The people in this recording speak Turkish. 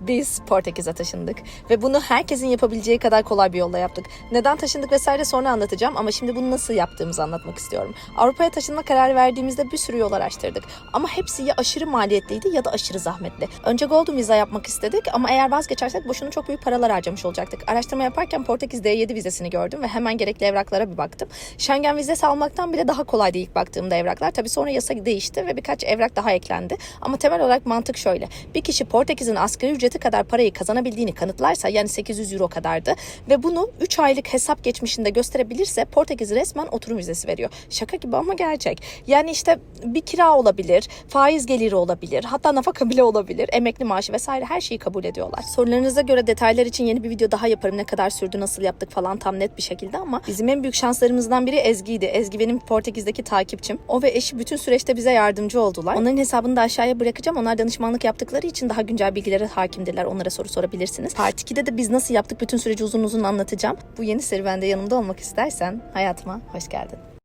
Biz Portekiz'e taşındık ve bunu herkesin yapabileceği kadar kolay bir yolla yaptık. Neden taşındık vesaire sonra anlatacağım ama şimdi bunu nasıl yaptığımızı anlatmak istiyorum. Avrupa'ya taşınma kararı verdiğimizde bir sürü yol araştırdık ama hepsi ya aşırı maliyetliydi ya da aşırı zahmetli. Önce Golden Visa yapmak istedik ama eğer vazgeçersek boşuna çok büyük paralar harcamış olacaktık. Araştırma yaparken Portekiz D7 vizesini gördüm ve hemen gerekli evraklara bir baktım. Schengen vizesi almaktan bile daha kolaydı ilk baktığımda evraklar. Tabii sonra yasa değişti ve birkaç evrak daha eklendi. Ama temel olarak mantık şöyle. Bir kişi Portekiz'in asgari ücreti kadar parayı kazanabildiğini kanıtlarsa yani 800 euro kadardı ve bunu 3 aylık hesap geçmişinde gösterebilirse Portekiz resmen oturum vizesi veriyor. Şaka gibi ama gerçek. Yani işte bir kira olabilir, faiz geliri olabilir, hatta nafaka bile olabilir, emekli maaşı vesaire her şeyi kabul ediyorlar. Sorularınıza göre detaylar için yeni bir video daha yaparım. Ne kadar sürdü, nasıl yaptık falan tam net bir şekilde ama bizim en büyük şanslarımızdan biri Ezgi'ydi. Ezgi benim Portekiz'deki takipçim. O ve eşi bütün süreçte bize yardımcı oldular. Onların hesabını da aşağıya bırakacağım. Onlar danışmanlık yaptıkları için daha güncel bilgilere hakimdirler. Onlara soru sorabilirsiniz. Part 2'de de biz nasıl yaptık bütün süreci uzun uzun anlatacağım. Bu yeni serüvende yanımda olmak istersen hayatıma hoş geldin.